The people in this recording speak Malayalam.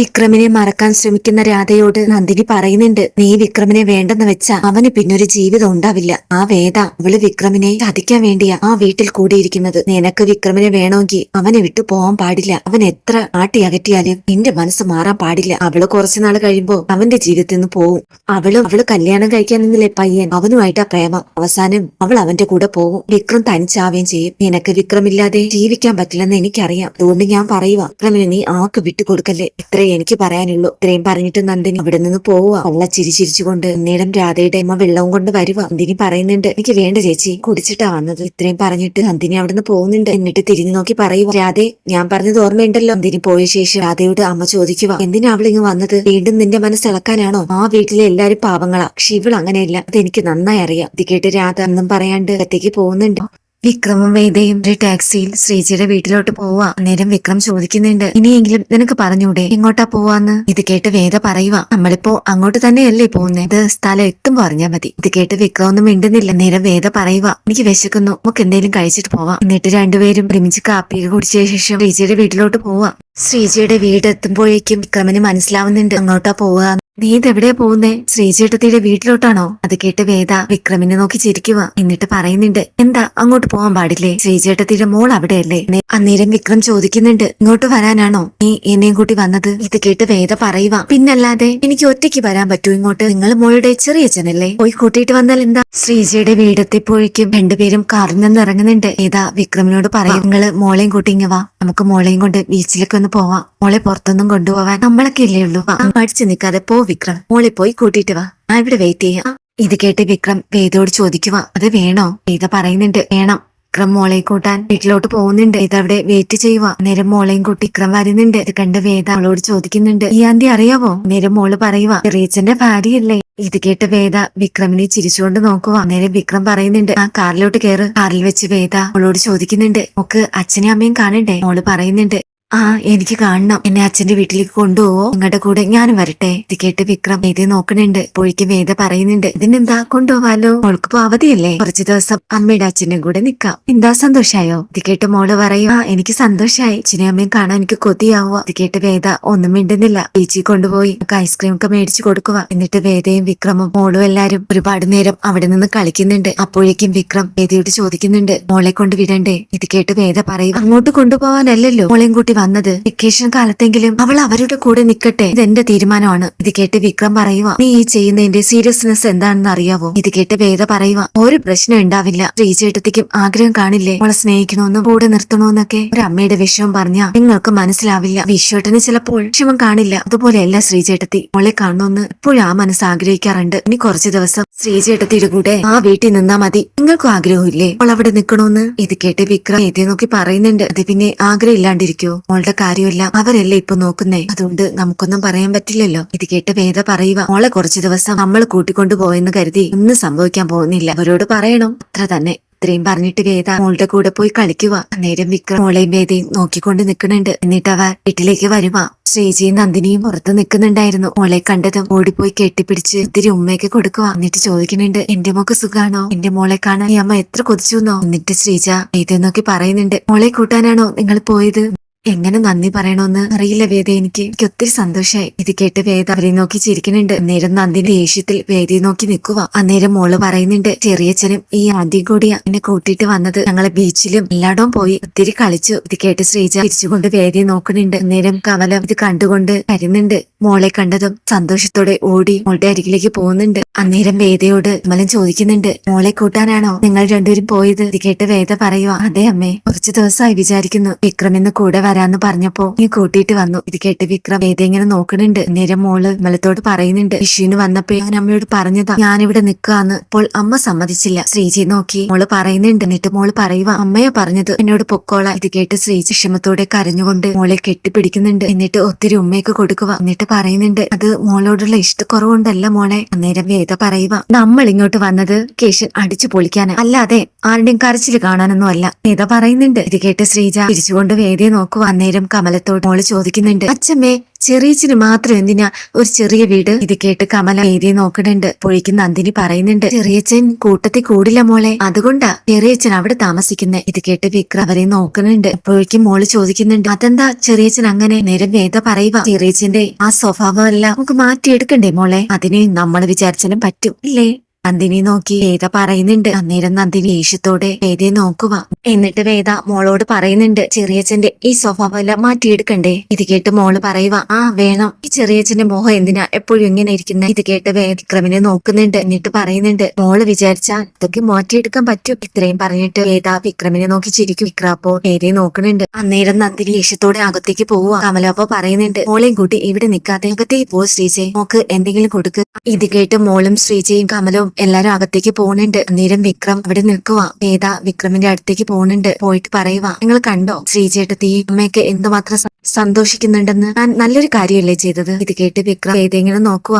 വിക്രമിനെ മറക്കാൻ ശ്രമിക്കുന്ന രാധയോട് നന്ദിനി പറയുന്നുണ്ട് നീ വിക്രമിനെ വേണ്ടെന്ന് വെച്ചാ അവന് പിന്നൊരു ജീവിതം ഉണ്ടാവില്ല. ആ വേദ അവൾ വിക്രമിനെ ചതിക്കാൻ വേണ്ടിയാ ആ വീട്ടിൽ കൂടിയിരിക്കുന്നത്. നിനക്ക് വിക്രമിനെ വേണമെങ്കിൽ അവനെ വിട്ടു പോവാൻ പാടില്ല. അവൻ എത്ര ആട്ടി അകറ്റിയാലും നിന്റെ മനസ്സ് മാറാൻ പാടില്ല. അവൾ കുറച്ചുനാൾ കഴിയുമ്പോ അവന്റെ ജീവിതത്തിൽ നിന്ന് പോവും. അവളും അവൾ കല്യാണം കഴിക്കാൻ നിന്നില്ലേ പയ്യൻ? അവനുമായിട്ടാ പ്രേമം. അവസാനം അവൾ അവന്റെ കൂടെ പോവും. വിക്രം തനിച്ചാവുകയും ചെയ്യും. നിനക്ക് വിക്രമില്ലാതെ ജീവിക്കാൻ പറ്റില്ലെന്ന് എനിക്കറിയാം. അതുകൊണ്ട് ഞാൻ പറയുക വിക്രമിനെ നീ ആക്ക് വിട്ടുകൊടുക്കല്ലേ? ഇത്രേ എനിക്ക് പറയാനുള്ളൂ. ഇത്രയും പറഞ്ഞിട്ട് നന്ദിനി അവിടെ നിന്ന് പോവുക. അവളെ ചിരി ചിരിച്ചുകൊണ്ട് അന്നേരം രാധയുടെ അമ്മ വെള്ളവും കൊണ്ട് വരുക. നന്ദിനി പറയുന്നുണ്ട് എനിക്ക് വേണ്ട ചേച്ചി കുടിച്ചിട്ടാ വന്നത്. ഇത്രയും പറഞ്ഞിട്ട് നന്ദിനി അവിടെ നിന്ന് പോകുന്നുണ്ട്. എന്നിട്ട് തിരിഞ്ഞു നോക്കി പറയുക രാധേ ഞാൻ പറഞ്ഞത് ഓർമ്മയുണ്ടല്ലോ. നന്ദിനി പോയ ശേഷം രാധയോട് അമ്മ ചോദിക്കുക എന്തിനാ അവൾ അവളിങ്ങ് വന്നത്? വീണ്ടും നിന്റെ മനസ്സിളക്കാനാണോ ആ വീട്ടിലെ എല്ലാരും പാവങ്ങളാ. പക്ഷെ ഇവൾ അങ്ങനെയല്ല. അതെനിക്ക് നന്നായി അറിയാം. ഇത് കേട്ട് രാധ ഒന്നും പറയാണ്ട് അകത്തേക്ക് പോകുന്നുണ്ട്. വിക്രമും വേദയും ഒരു ടാക്സിയിൽ ശ്രീജിയുടെ വീട്ടിലോട്ട് പോവാ. അന്നേരം വിക്രം ചോദിക്കുന്നുണ്ട് ഇനിയെങ്കിലും നിനക്ക് പറഞ്ഞൂടെ? എങ്ങോട്ടാ പോവാന്ന്? ഇത് കേട്ട് വേദ പറയുക നമ്മളിപ്പോ അങ്ങോട്ട് തന്നെയല്ലേ പോകുന്നത് ഇത് സ്ഥലം എത്തും അറിഞ്ഞാ മതി. ഇത് കേട്ട് വിക്രം ഒന്നും മിണ്ടുന്നില്ല. നേരം വേദ പറയുക എനിക്ക് വിശക്കുന്നു. നമുക്ക് എന്തെങ്കിലും കഴിച്ചിട്ട് പോവാം. എന്നിട്ട് രണ്ടുപേരും ഒരുമിച്ച് കാപ്പിയൊക്കെ കുടിച്ച ശേഷം ശ്രീജിയുടെ വീട്ടിലോട്ട് പോവാം. ശ്രീജിയുടെ വീടെത്തുമ്പോഴേക്കും വിക്രമന് മനസ്സിലാവുന്നുണ്ട്. അങ്ങോട്ടാ പോവുക. നീ ഇതെവിടെയാ പോകുന്നേ? ശ്രീചേട്ടത്തിയുടെ വീട്ടിലോട്ടാണോ? അത് കേട്ട് വേദ വിക്രമിനെ നോക്കി ചിരിക്കുക എന്നിട്ട് പറയുന്നുണ്ട്. എന്താ? അങ്ങോട്ട് പോകാൻ പാടില്ലേ? ശ്രീചേട്ടത്തിയുടെ മോൾ അവിടെയല്ലേ? അന്നേരം വിക്രം ചോദിക്കുന്നുണ്ട്. ഇങ്ങോട്ട് വരാനാണോ? നീ എന്നെയും കൂട്ടി വന്നത്? ഇത് കേട്ട് വേദ പറയുക പിന്നല്ലാതെ എനിക്ക് ഒറ്റയ്ക്ക് വരാൻ പറ്റൂ ഇങ്ങോട്ട്. നിങ്ങൾ മോളുടെ ചെറിയ ചെറിയച്ഛനല്ലേ പോയി കൂട്ടിയിട്ട് വന്നാൽ എന്താ? ശ്രീജയുടെ വീടെത്തിയപ്പോഴേക്കും രണ്ടുപേരും കാറിൽ നിന്ന് ഇറങ്ങുന്നുണ്ട്. ഏതാ വിക്രമിനോട് പറയും. നിങ്ങൾ മോളെയും കൂട്ടി ഇങ്ങ നമുക്ക് മോളെയും കൊണ്ട് ബീച്ചിലേക്ക് ഒന്ന് പോവാം. മോളെ പുറത്തൊന്നും കൊണ്ടുപോവാൻ നമ്മളൊക്കെ ഇല്ലേ ഉള്ളൂ. പഠിച്ചു നിൽക്കാതെ പോ വിക്രം. മോളെ പോയി കൂട്ടിയിട്ട് വാ. ഞാൻ ഇവിടെ വെയിറ്റ് ചെയ്യാം. ഇത് കേട്ട് വിക്രം വേദയോട് ചോദിക്കുക അത് വേണോ? വേദ പറയുന്നുണ്ട്. വേണം. വിക്രം മോളെ കൂട്ടാൻ വീട്ടിലോട്ട് പോകുന്നുണ്ട്. അവിടെ വെയിറ്റ് ചെയ്യുക നേരം മോളെയും കൂട്ടി വിക്രം വരുന്നുണ്ട്. ഇത് കണ്ട് വേദ അവളോട് ചോദിക്കുന്നുണ്ട്. ഈ ആന്തി അറിയാവോ? നേരം മോൾ പറയുക ചെറിയച്ചന്റെ ഭാര്യയല്ലേ? ഇത് കേട്ട് വേദ വിക്രമിനെ ചിരിച്ചുകൊണ്ട് നോക്കുക നേരം വിക്രം പറയുന്നുണ്ട് ആ കാറിലോട്ട് കയറ് കാറിൽ വെച്ച് വേദ അവളോട് ചോദിക്കുന്നുണ്ട് നമുക്ക് അച്ഛനെയും അമ്മയും കാണണ്ടേ? മോൾ പറയുന്നുണ്ട് ആ എനിക്ക് കാണണം. എന്നെ അച്ഛന്റെ വീട്ടിലേക്ക് കൊണ്ടുപോവോ? നിങ്ങളുടെ കൂടെ ഞാനും വരട്ടെ. ഇത് കേട്ട് വിക്രം വേദയെ നോക്കണുണ്ട് അപ്പോഴേക്കും വേദ പറയുന്നുണ്ട്. ഇതിനെന്താ കൊണ്ടുപോവാലോ? മോൾക്ക് അവധിയല്ലേ? കുറച്ചു ദിവസം അമ്മയുടെ അച്ഛനും കൂടെ നിക്കാം. എന്താ സന്തോഷായോ? ഇത് കേട്ട് മോൾ പറയും ആ എനിക്ക് സന്തോഷായി. അച്ഛനെയും അമ്മയും കാണാൻ എനിക്ക് കൊതിയാവുക ഇത് കേട്ട് വേദ ഒന്നും മിണ്ടുന്നില്ല. ബീച്ചിൽ കൊണ്ടുപോയി നമുക്ക് ഐസ്ക്രീം ഒക്കെ മേടിച്ചു കൊടുക്കുക എന്നിട്ട് വേദയും വിക്രമും മോളും എല്ലാരും ഒരുപാട് നേരം അവിടെ നിന്ന് കളിക്കുന്നുണ്ട്. അപ്പോഴേക്കും വിക്രം വേദയോട് ചോദിക്കുന്നുണ്ട് മോളെ കൊണ്ട് വിടണ്ടേ? ഇത് കേട്ട് വേദ പറയും അങ്ങോട്ട് കൊണ്ടുപോവാനല്ലല്ലോ. മോളെയും കൂട്ടി വന്നത്. വെക്കേഷൻ കാലത്തെങ്കിലും അവൾ അവരുടെ കൂടെ നിൽക്കട്ടെ ഇതെന്റെ തീരുമാനമാണ്. ഇത് കേട്ട് വിക്രം പറയുക നീ ഈ ചെയ്യുന്നതിന്റെ സീരിയസ്നെസ് എന്താണെന്ന് അറിയാവോ? ഇത് കേട്ട് വേദ പറയുക ഒരു പ്രശ്നം ഉണ്ടാവില്ല. ശ്രീചേട്ടത്തിക്കും ആഗ്രഹം കാണില്ലേ? അവളെ സ്നേഹിക്കണമെന്നും കൂടെ നിർത്തണമെന്നൊക്കെ ഒരു അമ്മയുടെ വിഷയം പറഞ്ഞാ നിങ്ങൾക്ക് മനസ്സിലാവില്ല. വിശ്വട്ടന് ചിലപ്പോൾ വിഷമം കാണില്ല. അതുപോലെയല്ല ശ്രീചേട്ടത്തി മോളെ കാണണമെന്ന് എപ്പോഴും ആ മനസ്സ് ആഗ്രഹിക്കാറുണ്ട്. ഇനി കുറച്ചു ദിവസം ശ്രീചേട്ടത്തിയുടെ കൂടെ ആ വീട്ടിൽ നിന്നാ മതി. നിങ്ങൾക്കും ആഗ്രഹമില്ലേ? അവൾ അവിടെ നിൽക്കണോന്ന് ഇത് കേട്ട് വിക്രം ഏതേ നോക്കി പറയുന്നുണ്ട്. അത് പിന്നെ ആഗ്രഹം ഇല്ലാണ്ടിരിക്കോ മോളുടെ കാര്യമില്ല അവരല്ലേ ഇപ്പൊ നോക്കുന്നേ? അതുകൊണ്ട് നമുക്കൊന്നും പറയാൻ പറ്റില്ലല്ലോ. ഇത് കേട്ട് വേദ പറയുക മോളെ കുറച്ച് ദിവസം നമ്മൾ കൂട്ടിക്കൊണ്ടു പോയെന്ന് കരുതി ഒന്നും സംഭവിക്കാൻ പോകുന്നില്ല. അവരോട് പറയണം. അത്ര തന്നെ. ഇത്രയും പറഞ്ഞിട്ട് വേദ മോളുടെ കൂടെ പോയി കളിക്കുക. അന്നേരം വിക്രം മോളെയും വേദയും നോക്കിക്കൊണ്ട് നിൽക്കുന്നുണ്ട്. എന്നിട്ട് അവർ വീട്ടിലേക്ക് വരുക ശ്രീജിയും നന്ദിനിയും പുറത്ത് നിൽക്കുന്നുണ്ടായിരുന്നു. മോളെ കണ്ടതും ഓടിപ്പോയി കെട്ടിപ്പിടിച്ച് ഇത്തിരി ഉമ്മയൊക്കെ കൊടുക്കുക. എന്നിട്ട് ചോദിക്കുന്നുണ്ട് എന്റെ മോക്ക് സുഖാണോ? എന്റെ മോളെ കാണാൻ ഈ അമ്മ എത്ര കൊതിച്ചു എന്നോ? എന്നിട്ട് ശ്രീജ വേദ നോക്കി പറയുന്നുണ്ട് മോളെ കൂട്ടാനാണോ നിങ്ങൾ പോയത്? എങ്ങനെ നന്ദി പറയണോന്ന് അറിയില്ല വേദ. എനിക്ക് എനിക്ക് ഒത്തിരി സന്തോഷമായി ഇത് കേട്ട് വേദ അവരെ നോക്കി ചിരിക്കുന്നുണ്ട്. അന്നേരം നന്ദിന്റെ ദേഷ്യത്തിൽ വേദയെ നോക്കി നിൽക്കുക അന്നേരം മോൾ പറയുന്നുണ്ട് ചെറിയച്ഛനും ഈ ആദ്യം കൂടിയ എന്നെ കൂട്ടിയിട്ട് വന്നത്. ഞങ്ങളെ ബീച്ചിലും എല്ലായിടവും പോയി ഒത്തിരി കളിച്ചു. ഇത് കേട്ട് ശ്രീജ തിരിച്ചുകൊണ്ട് വേദയെ നോക്കുന്നുണ്ട്. അന്നേരം കമലം ഇത് കണ്ടുകൊണ്ട് കരുന്നുണ്ട് മോളെ കണ്ടതും സന്തോഷത്തോടെ ഓടി മോളുടെ അരികിലേക്ക് പോകുന്നുണ്ട്. അന്നേരം വേദയോട് വിമലൻ ചോദിക്കുന്നുണ്ട് മോളെ കൂട്ടാനാണോ നിങ്ങൾ രണ്ടുപേരും പോയത്? ഇത് കേട്ട് വേദ പറയുക അതെ അമ്മേ കുറച്ചു ദിവസമായി വിചാരിക്കുന്നു. വിക്രം ഇന്ന് കൂടെ വരാന്ന് പറഞ്ഞപ്പോ നീ കൂട്ടിയിട്ട് വന്നു. ഇത് കേട്ട് വിക്രം വേദ ഇങ്ങനെ നോക്കുന്നുണ്ട്. അന്നേരം മോൾ വിമലത്തോട് പറയുന്നുണ്ട് വിഷുവിന് വന്നപ്പോ ഞാൻ അമ്മയോട് പറഞ്ഞതാ ഞാനിവിടെ നിൽക്കാന്ന് അപ്പോൾ അമ്മ സമ്മതിച്ചില്ല. ശ്രീജി നോക്കി മോൾ പറയുന്നുണ്ട് എന്നിട്ട് മോൾ പറയുക അമ്മയോ പറഞ്ഞത് എന്നോട് പൊക്കോള. ഇത് കേട്ട് ശ്രീജി ക്ഷമത്തോടെ കരഞ്ഞുകൊണ്ട് മോളെ കെട്ടിപ്പിടിക്കുന്നുണ്ട്. എന്നിട്ട് ഒത്തിരി ഉമ്മയൊക്കെ കൊടുക്കുക എന്നിട്ട് പറയുന്നുണ്ട്. അത് മോളോടുള്ള ഇഷ്ടക്കുറവുണ്ടല്ല മോളെ. അന്നേരം വേദ പറയുക നമ്മൾ ഇങ്ങോട്ട് വന്നത് കേശൻ അടിച്ചു പൊളിക്കാന്. അല്ലാതെ ആരുടെയും കരച്ചിൽ കാണാനൊന്നും അല്ല. വേദ പറയുന്നുണ്ട്. ഇത് കേട്ട് ശ്രീജ തിരിച്ചുകൊണ്ട് വേദയെ നോക്കുക അന്നേരം കമലത്തോട് മോൾ ചോദിക്കുന്നുണ്ട് അച്ഛമ്മേ ചെറിയച്ഛന് മാത്രം എന്തിനാ ഒരു ചെറിയ വീട്? ഇത് കേട്ട് കമല എഴുതി നോക്കണുണ്ട് പൊഴിക്ക് നന്ദിനി പറയുന്നുണ്ട് ചെറിയച്ചൻ കൂട്ടത്തിൽ കൂടില്ല മോളെ. അതുകൊണ്ടാ ചെറിയച്ചൻ അവിടെ താമസിക്കുന്നത് ഇത് കേട്ട് വിക്രം അവരെ നോക്കുന്നുണ്ട്. അപ്പോഴേക്കും മോൾ ചോദിക്കുന്നുണ്ട് അതെന്താ ചെറിയച്ചൻ അങ്ങനെ നേരം വേദ പറയുക? ചെറിയച്ചന്റെ ആ സ്വഭാവം എല്ലാം നമുക്ക് മാറ്റിയെടുക്കണ്ടേ മോളെ? അതിന് നമ്മൾ വിചാരിച്ചാലും പറ്റും ഇല്ലേ? നന്ദിനി നോക്കി വേദ പറയുന്നുണ്ട്. അന്നേരം നന്ദിനി ദേഷ്യത്തോടെ വേദയെ നോക്കുക എന്നിട്ട് വേദ മോളോട് പറയുന്നുണ്ട് ചെറിയച്ഛന്റെ ഈ സ്വഭാവം എല്ലാം മാറ്റിയെടുക്കണ്ടേ? ഇത് കേട്ട് മോൾ പറയുക ആ വേണം. ഈ ചെറിയച്ഛന്റെ മോഹം എന്തിനാ എപ്പോഴും ഇങ്ങനെ ഇരിക്കുന്ന? ഇത് കേട്ട് വേദക്രമിനെ നോക്കുന്നുണ്ട് എന്നിട്ട് പറയുന്നുണ്ട് മോൾ വിചാരിച്ചാൽ ഇതൊക്കെ മാറ്റിയെടുക്കാൻ പറ്റും. ഇത്രയും പറഞ്ഞിട്ട് വേദ വിക്രമിനെ നോക്കി ചിരിക്കും. വിക്രാപ്പോ വേദയെ നോക്കുന്നുണ്ട് അന്നേരം നന്ദിനി ലക്ഷ്യത്തോടെ അകത്തേക്ക് പോവുക കമലപ്പോ പറയുന്നുണ്ട് മോളെയും കൂട്ടി ഇവിടെ നിൽക്കാതെ അകത്തേക്ക് പോ ശ്രീജയ് നോക്ക് എന്തെങ്കിലും കൊടുക്ക്. ഇത് കേട്ട് മോളും ശ്രീജയും കമലവും എല്ലാരും അകത്തേക്ക് പോകുന്നുണ്ട് അന്നേരം വിക്രം അവിടെ നിൽക്കുക വേദ വിക്രമിന്റെ അടുത്തേക്ക് പോകുന്നുണ്ട് പോയിട്ട് പറയുക നിങ്ങൾ കണ്ടോ? ശ്രീജേട്ടത്തി അമ്മയൊക്കെ എന്തുമാത്രം സന്തോഷിക്കുന്നുണ്ടെന്ന്. ഞാൻ നല്ലൊരു കാര്യമല്ലേ ചെയ്തത്? ഇത് കേട്ട് വിക്രം ഏതെങ്കിലും നോക്കുക